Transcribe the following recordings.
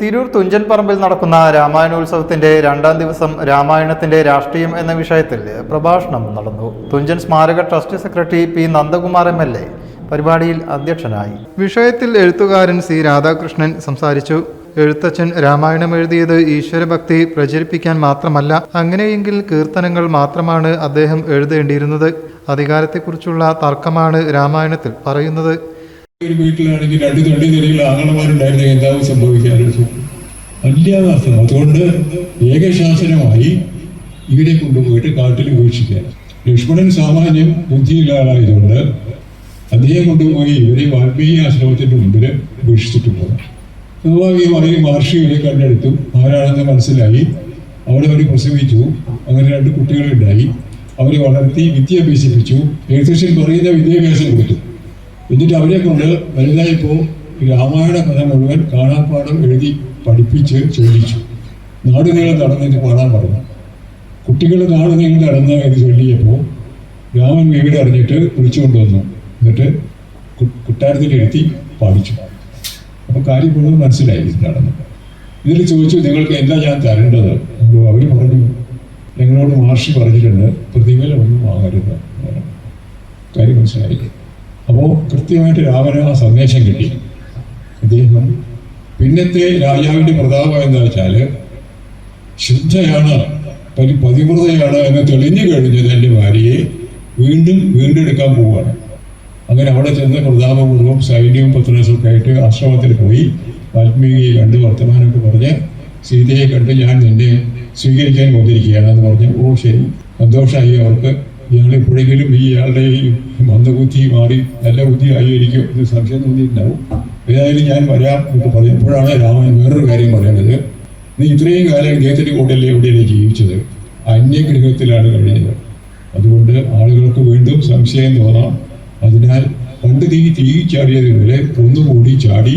തിരൂർ തുഞ്ചൻ പറമ്പിൽ നടക്കുന്ന രാമായണോത്സവത്തിന്റെ രണ്ടാം ദിവസം രാമായണത്തിന്റെ രാഷ്ട്രീയം എന്ന വിഷയത്തിൽ പ്രഭാഷണം നടന്നു. തുഞ്ചൻ സ്മാരക trust secretary P Nandakumar M L A പരിപാടിയിൽ അധ്യക്ഷനായി. വിഷയത്തിൽ എഴുത്തുകാരൻ സി രാധാകൃഷ്ണൻ സംസാരിച്ചു. എഴുത്തച്ഛൻ രാമായണം എഴുതിയത് ഈശ്വരഭക്തി പ്രചരിപ്പിക്കാൻ മാത്രമല്ല അങ്ങനെയെങ്കിൽ കീർത്തനങ്ങൾ മാത്രമാണ് അദ്ദേഹം എഴുതേണ്ടിയിരുന്നത്. അധികാരത്തെക്കുറിച്ചുള്ള തർക്കമാണ് രാമായണത്തിൽ പറയുന്നത്. ഒരു വീട്ടിലാണെങ്കിൽ രണ്ട് തൊണ്ടി തെറിയുള്ള ആങ്ങളമാരുണ്ടായിരുന്നെങ്കിൽ എന്താവും സംഭവിക്കാറുള്ളത് അല്ലാതെ അർത്ഥം അതുകൊണ്ട് ഏകശാസനമായി ഇവരെ കൊണ്ടുപോയിട്ട് കാട്ടിൽ ഉപേക്ഷിക്കാൻ ലക്ഷ്മണൻ സാമാന്യം ബുദ്ധിയുള്ള ആളായതുകൊണ്ട് അദ്ദേഹം കൊണ്ടുപോയി ഇവരെ വാൽമീകി ആശ്രമത്തിന്റെ മുമ്പിൽ ഉപേക്ഷിച്ചിട്ട് പോകാം. സ്വാഭാവികമായി മഹർഷി ഇവരെ കണ്ടെടുത്തു. ആരാണെന്ന് മനസ്സിലായി. അവിടെ അവർ പ്രസവിച്ചു അങ്ങനെ രണ്ട് കുട്ടികളുണ്ടായി. അവരെ വളർത്തി വിദ്യ അഭ്യസിപ്പിച്ചു. എഴുത്തച്ഛൻ പറയുന്ന വിദ്യാഭ്യാസം കൊടുത്തു. എന്നിട്ട് അവരെ കൊണ്ട് വലുതായപ്പോൾ രാമായണ കഥ മുഴുവൻ കാണാപ്പാടം എഴുതി പഠിപ്പിച്ച് ചൊല്ലിച്ചു. നാടുനീളം നടന്നിട്ട് പാടാൻ പറഞ്ഞു. കുട്ടികൾ നാടുനീളം നടന്ന് എന്ന് ചൊല്ലിയപ്പോൾ രാമൻ വീട് അറിഞ്ഞിട്ട് വിളിച്ചുകൊണ്ട് എന്നിട്ട് കുട്ടാരത്തിൽ എഴുത്തി പാടിച്ചു. അപ്പോൾ കാര്യം മുഴുവൻ മനസ്സിലായി നടന്നു. ഇതിൽ ചോദിച്ചു നിങ്ങൾക്ക് എന്താ ഞാൻ തരേണ്ടത്? അവർ പറഞ്ഞു ഞങ്ങളോട് മാർഷി പറഞ്ഞിട്ടുണ്ട് പ്രതിഫലം ഒന്നും വാങ്ങരുത്. കാര്യം മനസ്സിലായി. അപ്പോൾ കൃത്യമായിട്ട് രാമന് ആ സന്ദേശം കിട്ടി. അദ്ദേഹം പിന്നത്തെ രാജാവിന്റെ പ്രതാപം എന്താ വെച്ചാൽ ശുദ്ധയാണ് പരി പതിവ്രതയാണ് എന്ന് തെളിഞ്ഞു കഴിഞ്ഞ് തന്റെ ഭാര്യയെ വീണ്ടും വീണ്ടെടുക്കാൻ പോവുകയാണ്. അങ്ങനെ അവിടെ ചെന്ന് പ്രതാപപൂർവം സൈന്യവും പത്രസൊക്കെ ആയിട്ട് ആശ്രമത്തിൽ പോയി വാൽമീകിയെ കണ്ട് വർത്തമാനമൊക്കെ പറഞ്ഞ് സീതയെ കണ്ട് ഞാൻ നിന്നെ സ്വീകരിക്കാൻ വന്നിരിക്കുകയാണ് എന്ന് പറഞ്ഞു ഓ ശരി. സന്തോഷമായി അവർക്ക് ഇയാൾ എപ്പോഴെങ്കിലും ഈ ഇയാളുടെ ഈ മന്ദബുദ്ധി മാറി നല്ല ബുദ്ധി ആയിരിക്കും ഇത് സംശയം തോന്നിയിട്ടുണ്ടാവും. ഏതായാലും ഞാൻ വരാം എന്ന് പറഞ്ഞപ്പോഴാണ് രാമൻ വേറൊരു കാര്യം പറയുന്നത് നീ ഇത്രയും കാലം ഇദ്ദേഹത്തിന്റെ കൂട്ടല്ലേ എവിടെയല്ലേ ജീവിച്ചത്? അന്യഗ്രഹത്തിലാണ് കഴിഞ്ഞത്. അതുകൊണ്ട് ആളുകൾക്ക് വീണ്ടും സംശയം തോന്നാം. അതിനാൽ പണ്ട് തീ തീ ചാടിയതുപോലെ ഒന്നുകൂടി ചാടി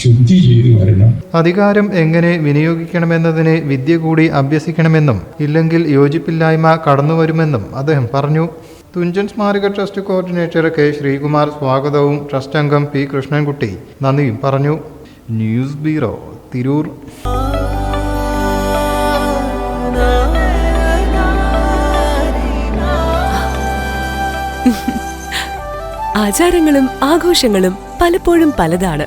ശുദ്ധി ചെയ്ത് വരണം അധികാരം എങ്ങനെ വിനിയോഗിക്കണമെന്നതിനെ വിദ്യ കൂടി അഭ്യസിക്കണമെന്നും ഇല്ലെങ്കിൽ യോജിപ്പില്ലായ്മ കടന്നുവരുമെന്നും അദ്ദേഹം പറഞ്ഞു. തുഞ്ചൻ സ്മാരക ട്രസ്റ്റ് കോർഡിനേറ്റർ കെ ശ്രീകുമാർ സ്വാഗതവും ട്രസ്റ്റ് അംഗം പി കൃഷ്ണൻകുട്ടി നന്ദിയും പറഞ്ഞു. News bureau Tirur. ആചാരങ്ങളും ആഘോഷങ്ങളും പലപ്പോഴും പലതാണ്.